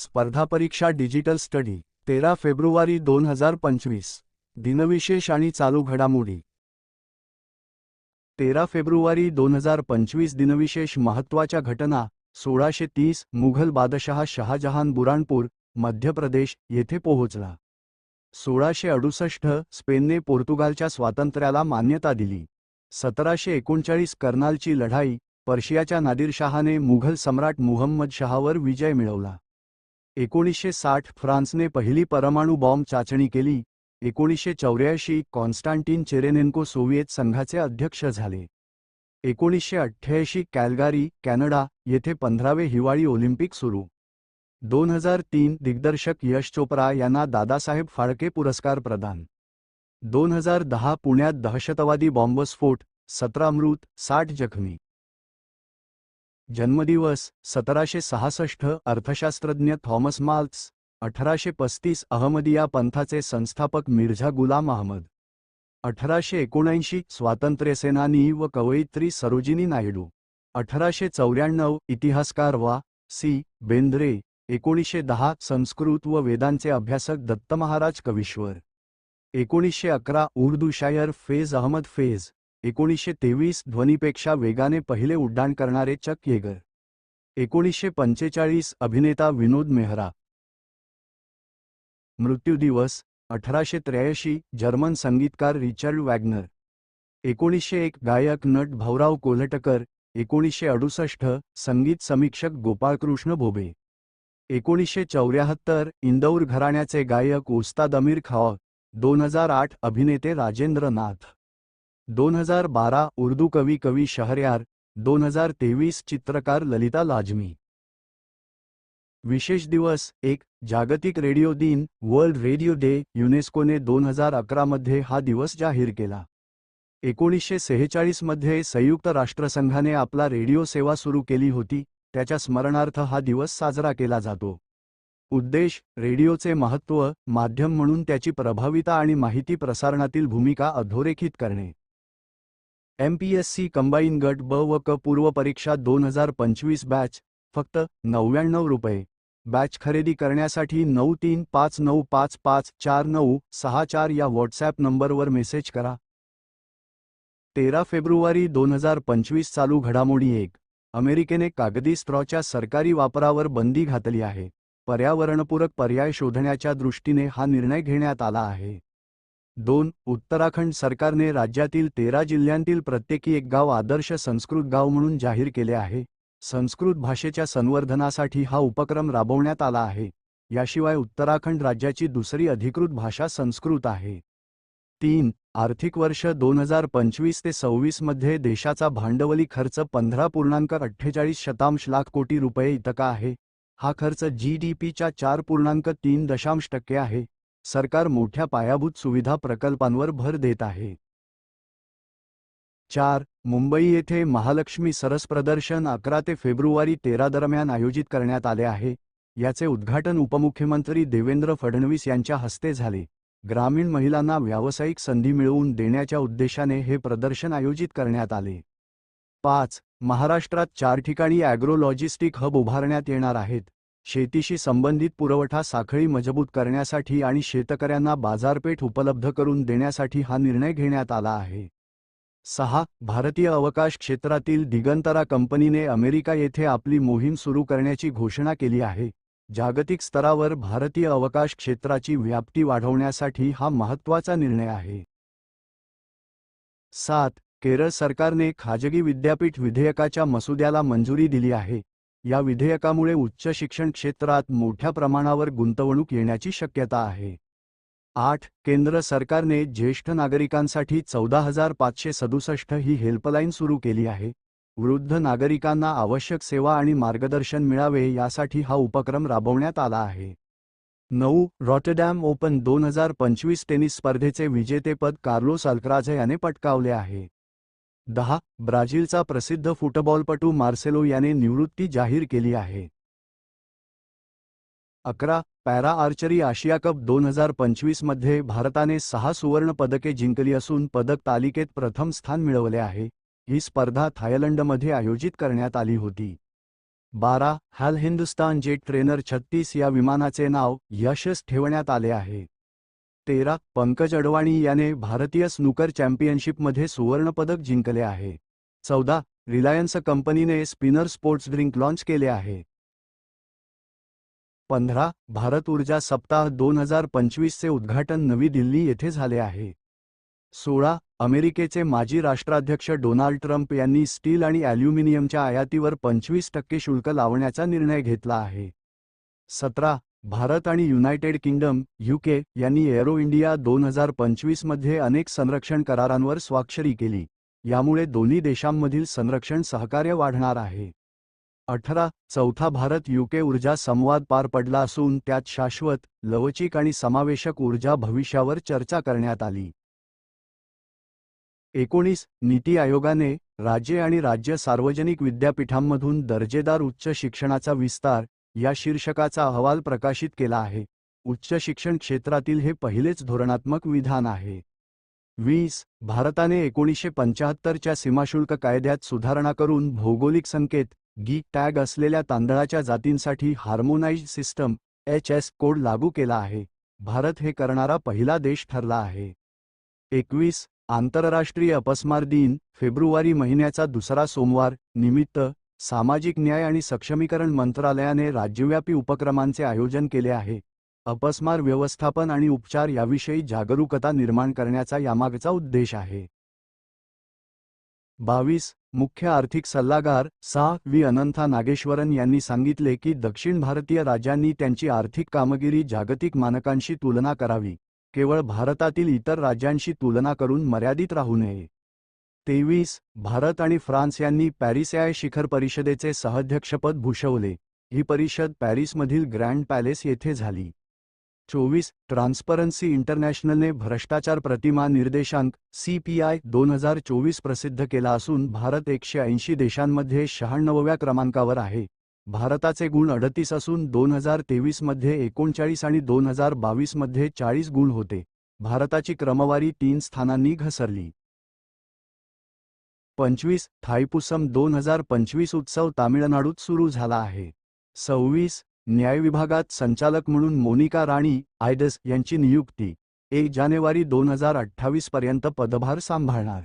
स्पर्धा परीक्षा digital study तेरा फेब्रुवारी दोन हजार पंचवीस दिनविशेष आणि चालू घडामोडी. तेरा फेब्रुवारी दोन हजार पंचवीस दिनविशेष महत्त्वाच्या घटना सोळाशे तीस मुघल बादशहा शहाजहान बुराणपूर मध्य प्रदेश येथे पोहोचला. सोळाशे अडुसष्ट स्पेनने पोर्तुगालच्या स्वातंत्र्याला मान्यता दिली. सतराशे एकोणचाळीस कर्नालची लढाई पर्शियाच्या नादिरशहाने मुघल सम्राट मुहम्मद शहावर विजय मिळवला. एकोणीसशे साठ फ्रान्सने पहिली परमाणु बॉम्ब चाचणी केली. एकोणीसशे चौऱ्याऐंशी कॉन्स्टांटिन चेरेनेन्को सोव्हिएत संघाचे अध्यक्ष झाले. एकोणीसशे अठ्ठ्याऐंशी कॅल्गारी कॅनडा येथे पंधरावे हिवाळी ऑलिम्पिक सुरू. दोन हजार तीन दिग्दर्शक यश चोप्रा यांना दादासाहेब फाळके पुरस्कार प्रदान. दोन हजार दहा पुण्यात दहशतवादी बॉम्बस्फोट सतरा मृत साठ जखमी. जन्मदिवस सतराशे सहासष्ट अर्थशास्त्रज्ञ थॉमस माल्स अठराशे पस्तीस अहमदिया पंथाचे संस्थापक मिर्झा गुलाम अहमद अठराशे एकोणऐंशी स्वातंत्र्यसेनानी व कवयित्री सरोजिनी नायडू अठराशे चौऱ्याण्णव इतिहासकार वा. सी. बेंद्रे एकोणीसशे दहा संस्कृत व वेदांचे अभ्यासक दत्तमहाराज कविश्वर एकोणीसशे अकरा उर्दू शायर फेज अहमद फेज एकोणीसशे तेवीस ध्वनीपेक्षा वेगाने पहिले उड्डाण करणारे चक येगर. एकोणीसशे पंचेचाळीस अभिनेता विनोद मेहरा. मृत्यूदिवस अठराशे त्र्याऐंशी जर्मन संगीतकार रिचर्ड वॅग्नर. एकोणीसशे एक गायक नट भाऊराव कोल्हटकर एकोणीसशे अडुसष्ट संगीत समीक्षक गोपाळकृष्ण भोबे एकोणीसशे चौऱ्याहत्तर इंदौर घराण्याचे गायक उस्ताद अमीर खाव दोन हजार आठ अभिनेते राजेंद्र नाथ दोन हजार बारा उर्दू कवी कवी शहरयार दोन हजार तेवीस चित्रकार ललिता लाजमी. विशेष दिवस एक जागतिक रेडिओ दिन वर्ल्ड रेडिओ डे युनेस्कोने दोन हजार अकरामध्ये हा दिवस जाहीर केला. एकोणीसशे सेहेचाळीसमध्ये संयुक्त राष्ट्रसंघाने आपला रेडिओ सेवा सुरू केली होती त्याच्या स्मरणार्थ हा दिवस साजरा केला जातो. उद्देश रेडिओचे महत्त्व माध्यम म्हणून त्याची प्रभाविता आणि माहिती प्रसारणातील भूमिका अधोरेखित करणे. एमपीएससी कंबाईन गट ब व क पूर्व परीक्षा दोन हजार पंचवीस बॅच फक्त नव्याण्णव रुपये. बॅच खरेदी करण्यासाठी नऊ तीन पाच नऊ पाच पाच चार नऊ सहा चार या व्हॉट्सॲप नंबरवर मेसेज करा. तेरा फेब्रुवारी दोन हजार पंचवीस चालू घडामोडी एक. अमेरिकेने कागदी स्ट्रॉच्या सरकारी वापरावर बंदी घातली आहे. पर्यावरणपूरक पर्याय शोधण्याच्या दृष्टीने हा निर्णय घेण्यात आला आहे. दोन उत्तराखंड सरकारने राज्यातील तेरा जिल्ह्यांतील प्रत्येकी एक गाव आदर्श संस्कृत गाव म्हणून जाहीर केले आहे. संस्कृत भाषेच्या संवर्धनासाठी हा उपक्रम राबवण्यात आला आहे. याशिवाय उत्तराखंड राज्याची दुसरी अधिकृत भाषा संस्कृत आहे. तीन आर्थिक वर्ष दोन हजार पंचवीस ते सव्वीसमध्ये देशाचा भांडवली खर्च पंधरा पूर्णांक अठ्ठेचाळीस शतांश लाख कोटी रुपये इतका आहे. हा खर्च जी डी पीच्या चार पूर्णांक तीन दशांश टक्के आहे. सरकार मोठ्या पायाभूत सुविधा प्रकल्पांवर भर देत आहे. चार मुंबई येथे महालक्ष्मी सरस प्रदर्शन अकरा ते फेब्रुवारी तेरा दरम्यान आयोजित करण्यात आले आहे. याचे उद्घाटन उपमुख्यमंत्री देवेंद्र फडणवीस यांच्या हस्ते झाले. ग्रामीण महिलांना व्यावसायिक संधी मिळवून देण्याच्या उद्देशाने हे प्रदर्शन आयोजित करण्यात आले. पाच महाराष्ट्रात चार ठिकाणी ॲग्रो लॉजिस्टिक हब उभारण्यात येणार आहेत. शेतीशी संबंधित पुरवठा साखळी मजबूत करण्यासाठी आणि शेतकऱ्यांना बाजारपेठ उपलब्ध करून देण्यासाठी हा निर्णय घेण्यात आला आहे. सहा भारतीय अवकाश क्षेत्रातील दिगंतरा कंपनीने अमेरिका येथे आपली मोहीम सुरू करण्याची घोषणा केली आहे. जागतिक स्तरावर भारतीय अवकाश क्षेत्राची व्याप्ती वाढवण्यासाठी हा महत्त्वाचा निर्णय आहे. सात केरळ सरकारने खाजगी विद्यापीठ विधेयकाच्या मसुद्याला मंजुरी दिली आहे. या विधेयकामुळे उच्च शिक्षण क्षेत्रात मोठ्या प्रमाणावर गुंतवणूक येण्याची शक्यता आहे. आठ. केंद्र सरकारने ज्येष्ठ नागरिकांसाठी चौदा हजार पाचशे सदुसष्ट ही हेल्पलाईन सुरू केली आहे. वृद्ध नागरिकांना आवश्यक सेवा आणि मार्गदर्शन मिळावे यासाठी हा उपक्रम राबवण्यात आला आहे. नऊ. रॉटरडॅम ओपन दोन हजार पंचवीस टेनिस स्पर्धेचे विजेतेपद कार्लोस अल्क्राझ याने पटकावले आहे. दहा ब्राझीलचा प्रसिद्ध फुटबॉलपटू मार्सेलो याने निवृत्ती जाहीर केली आहे. अकरा पॅरा आर्चरी आशिया कप दोन हजार पंचवीसमध्ये भारताने सहा सुवर्ण पदके जिंकली असून पदक तालिकेत प्रथम स्थान मिळवले आहे. ही स्पर्धा थायलंडमध्ये आयोजित करण्यात आली होती. बारा हॅल हिंदुस्तान जेट ट्रेनर छत्तीस या विमानाचे नाव यशस ठेवण्यात आले आहे. तेरा पंकज अडवाणी याने भारतीय स्नूकर चॅम्पियनशिपमध्ये सुवर्णपदक जिंकले आहे. चौदा रिलायन्स कंपनीने स्पिनर स्पोर्ट्स ड्रिंक लॉन्च केले आहे. पंधरा भारत ऊर्जा सप्ताह दोन हजार पंचवीसचे उद्घाटन नवी दिल्ली येथे झाले आहे. सोळा अमेरिकेचे माजी राष्ट्राध्यक्ष डोनाल्ड ट्रम्प यांनी स्टील आणि ॲल्युमिनियमच्या आयातीवर पंचवीस टक्के शुल्क लावण्याचा निर्णय घेतला आहे. सतरा भारत आणि युनायटेड किंगडम युके यांनी एरो इंडिया दोन हजार पंचवीसमध्ये अनेक संरक्षण करारांवर स्वाक्षरी केली. यामुळे दोन्ही देशांमधील संरक्षण सहकार्य वाढणार आहे. अठरा चौथा भारत युके ऊर्जा संवाद पार पडला असून त्यात शाश्वत लवचिक आणि समावेशक ऊर्जा भविष्यावर चर्चा करण्यात आली. एकोणीस नीती आयोगाने राज्ये आणि राज्य सार्वजनिक विद्यापीठांमधून दर्जेदार उच्च शिक्षणाचा विस्तार या शीर्षकाचा अहवाल प्रकाशित केला आहे. उच्च शिक्षण क्षेत्रातील हे पहिलेच धोरणात्मक विधान आहे. वीस भारताने एकोणीसशे पंचाहत्तरच्या सीमाशुल्क कायद्यात सुधारणा करून भौगोलिक संकेत गी टॅग असलेल्या तांदळाच्या जातींसाठी harmonize system H S code लागू केला आहे. भारत हे करणारा पहिला देश ठरला आहे. एकवीस आंतरराष्ट्रीय अपस्मार दिन फेब्रुवारी महिन्याचा दुसरा सोमवार निमित्त सामाजिक न्याय आणि सक्षमीकरण मंत्रालयाने राज्यव्यापी उपक्रमांचे आयोजन केले आहे. अपस्मार व्यवस्थापन आणि उपचार याविषयी जागरूकता निर्माण करण्याचा यामागचा उद्देश आहे. बावीस. मुख्य आर्थिक सल्लागार सा. व्ही. अनंथा नागेश्वरन यांनी सांगितले की दक्षिण भारतीय राज्यांनी त्यांची आर्थिक कामगिरी जागतिक मानकांशी तुलना करावी. केवळ भारतातील इतर राज्यांशी तुलना करून मर्यादित राहू नये. तेवीस भारत आणि फ्रान्स यांनी पॅरिसॅय शिखर परिषदेचे सहध्यक्षपद भूषवले. ही परिषद पॅरिसमधील ग्रँड पॅलेस येथे झाली. चोवीस ट्रान्सपरन्सी इंटरनॅशनलने भ्रष्टाचार प्रतिमा निर्देशांक सीपीआय दोन हजार चोवीस प्रसिद्ध केला असून भारत एकशे ऐंशी देशांमध्ये शहाण्णवव्या क्रमांकावर आहे. भारताचे गुण अडतीस असून दोन हजार तेवीसमध्ये एकोणचाळीस आणि दोन हजार बावीसमध्ये चाळीस गुण होते. भारताची क्रमवारी तीन स्थानांनी घसरली. पंचवीस थायपुसम दोन हजार पंचवीस उत्सव तामिळनाडूत सुरू झाला आहे. सव्वीस न्याय विभागात संचालक म्हणून मोनिका राणी आयडस यांची नियुक्ती. एक जानेवारी दोन हजार अठ्ठावीस पर्यंत पदभार सांभाळणार.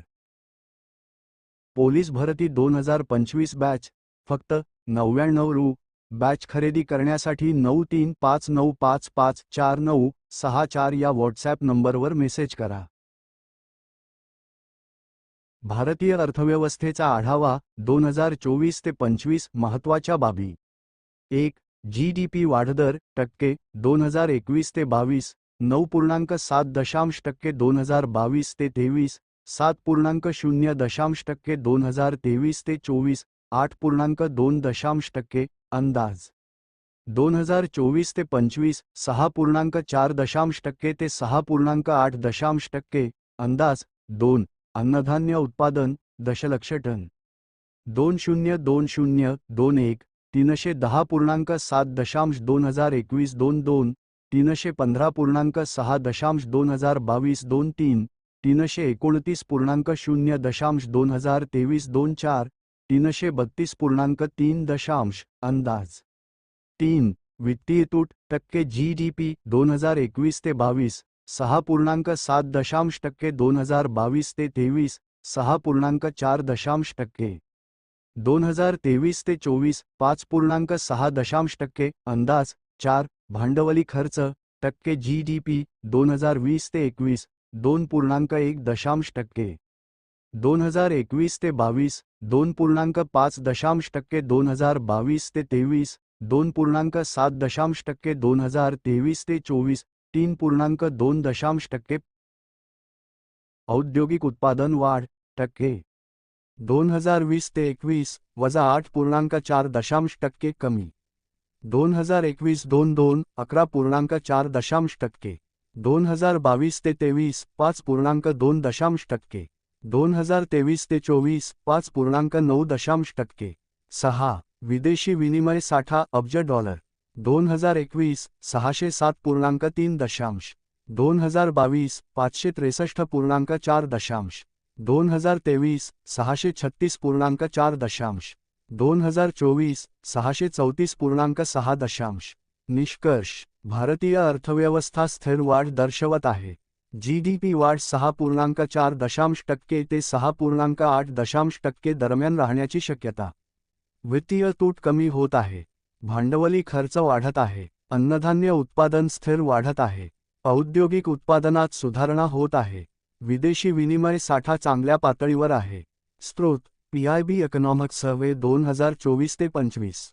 पोलीस भरती दोन हजार पंचवीस बॅच. फक्त नव्याण्णव रु. बॅच खरेदी करण्यासाठी नऊ तीन पाच नऊ पाच पाच चार नऊ सहा चार या व्हॉट्सॲप नंबरवर मेसेज करा. भारतीय अर्थव्यवस्थेचा आढावा दोन हजार चोवीस ते पंचवीस महत्त्वाच्या बाबी. एक जी डी पी वाढदर टक्के दोन हजार एकवीस ते बावीस नऊ पूर्णांक सात दशांश टक्के दोन हजार बावीस ते तेवीस सात पूर्णांक शून्य दशांश टक्के दोन हजार तेवीस ते चोवीस आठ पूर्णांक दोन दशांश टक्के अंदाज. दोन हजार चोवीस ते पंचवीस सहा पूर्णांक चार दशांश टक्के ते सहा पूर्णांक आठ दशांश टक्के अंदाज. दोन अन्नधान्य उत्पादन दशलक्ष टन. दोन शून्य दोन शून्य दोन एक तीनशे दहा पूर्णांक सात दशांश दोन हजार एकवीस दोन दोन तीनशे पंधरा पूर्णांक सहा दशांश दोन हजार बावीस दोन तीन तीनशे एकोणतीस पूर्णांक शून्य दशांश दोन हजार तेवीस दोन चार तीनशे बत्तीस पूर्णांक तीन दशांश अंदाज. तीन वित्तीय तूट टक्के जी डी पी दोन हजार एकवीस ते बावीस सहा पूर्णांक सात दशांश टक्के दोन हज़ार बावीस ते तेवीस, सहा पूर्णांक चार दशांश टक्के. दोन हज़ार तेवीस ते चोवीस, पाच पूर्णांक सहा दशांश टक्के, अंदाज, चार, भांडवली खर्च, टक्के जी डी पी, दोन हज़ार वीस ते एकवीस, दोन पूर्णांक एक दशांश टक्के. दोन हज़ार एकवीस ते बावीस, दोन पूर्णांक पाच दशांश टक्के दोन हज़ार बावीस ते तेवीस, दोन पूर्णांक सात दशांश टक्के दोन हज़ार तेवीस ते चोवीस तीन पूर्णांक दोन दशांश टक्के. औद्योगिक उत्पादन वाढ टक्के. दोन हज़ार वीस ते एकवीस वजा आठ पूर्णांक चार दशांश टक्के कमी. दोन हज़ार एकवीस दोन दोन अकरा पूर्णांक चार दशांश टक्के. दोन हज़ार बावीस ते तेवीस पाच पूर्णांक दोन दशांश टक्के. दोन हज़ार तेवीस ते चोवीस पाच पूर्णांक नऊ दशांश टक्के. सहा. विदेशी विनिमय साठा अब्ज डॉलर. दोन हजार एकवीस सहाशे सात पूर्णांक तीन दशांश. दोन हजार बावीस पाचशे त्रेसष्ट पूर्णांक चार दशांश. दोन हजार तेवीस सहाशे छत्तीस पूर्णांक चार दशांश. दोन हजार चोवीस सहाशे चौतीस पूर्णांक सहा दशांश. निष्कर्ष भारतीय अर्थव्यवस्था स्थिर वाढ दर्शवत आहे. जी डी पी वाढ सहा पूर्णांक चार दशांश टक्के ते सहा पूर्णांक आठ दशांश टक्के दरम्यान राहण्याची शक्यता. वित्तीय तूट कमी होत आहे. भांडवली खर्च वाढत आहे अन्नधान्य उत्पादन स्थिर वाढत आहे औद्योगिक उत्पादनात सुधारणा होत आहे विदेशी विनिमय साठा चांगल्या पातळीवर आहे. स्त्रोत पीआयबी इकॉनॉमिक सर्व्हे दोन हजार चोवीस ते पंचवीस.